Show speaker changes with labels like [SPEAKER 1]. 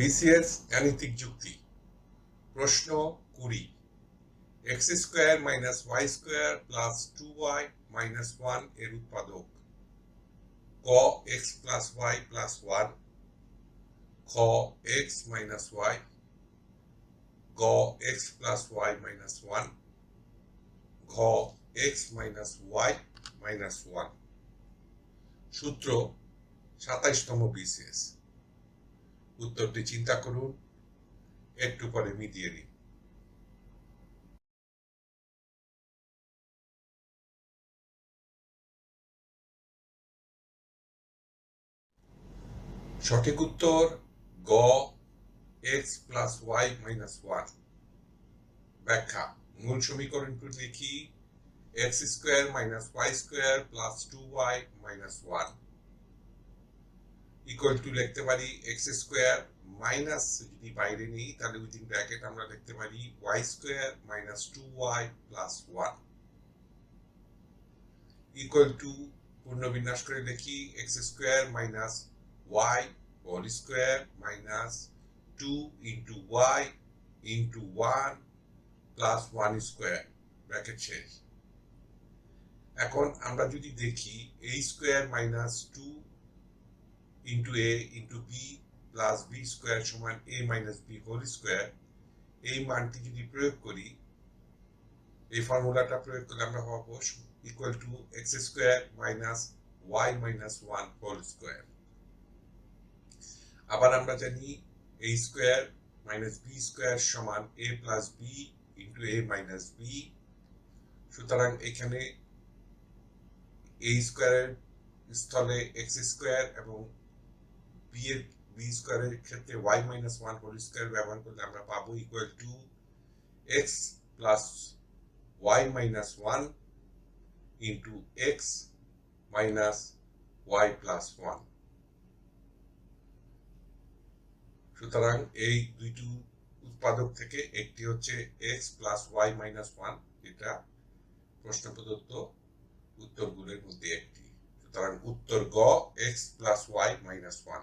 [SPEAKER 1] BCS গাণিতিক যুক্তি। প্রশ্ন কুড়ি। X square minus Y square plus two Y minus ওয়ানের উৎপাদক। ক X plus Y plus one. খ এক্স মাইনাস ওয়াই। গ X plus Y minus one. ঘ X minus Y minus one. সূত্র সাতাইশতম বিসিএস। উত্তরটি চিন্তা করুন। একটু পরে মিটিয়ে নিন সঠিক উত্তর গ X plus Y minus one ব্যাখ্যা, মূল সমীকরণটি লিখি X square minus Y square plus two Y minus one equal to লিখতে পারি? এক্স স্কোয়ার মাইনাস যদি বাইরে নিই, তাহলে উইদিন ব্র্যাকেট আমরা লিখতে পারি Y square minus two Y plus one equal to পূর্ণবিন্যাস করে লিখি X square minus Y whole square minus two into Y into one plus one square bracket শেষ. এখন আমরা যদি দেখি A square minus two into A into B plus B square সমান A minus B whole square এই মানটি যদি প্রয়োগ করি, এই ফর্মুলাটা প্রয়োগ করলে আমরা পাবো equal to X square minus Y minus one whole square আবার আমরা জানি A square minus B square সমান A plus B into A minus B সুতরাং এখানে এ স্কোয়ারের স্থলে এক্স স্কোয়ার এবং বি এর বি স্কোয়ারের ক্ষেত্রে Y minus one whole square ব্যবহার করলে আমরা পাবো equal to X plus Y minus one into X minus Y plus one সুতরাং এই দুইটি উৎপাদক থেকে একটি হচ্ছে X plus Y minus one যেটা প্রশ্ন প্রদত্ত উত্তরগুলোর মধ্যে একটি। সুতরাং উত্তর গ X plus Y minus one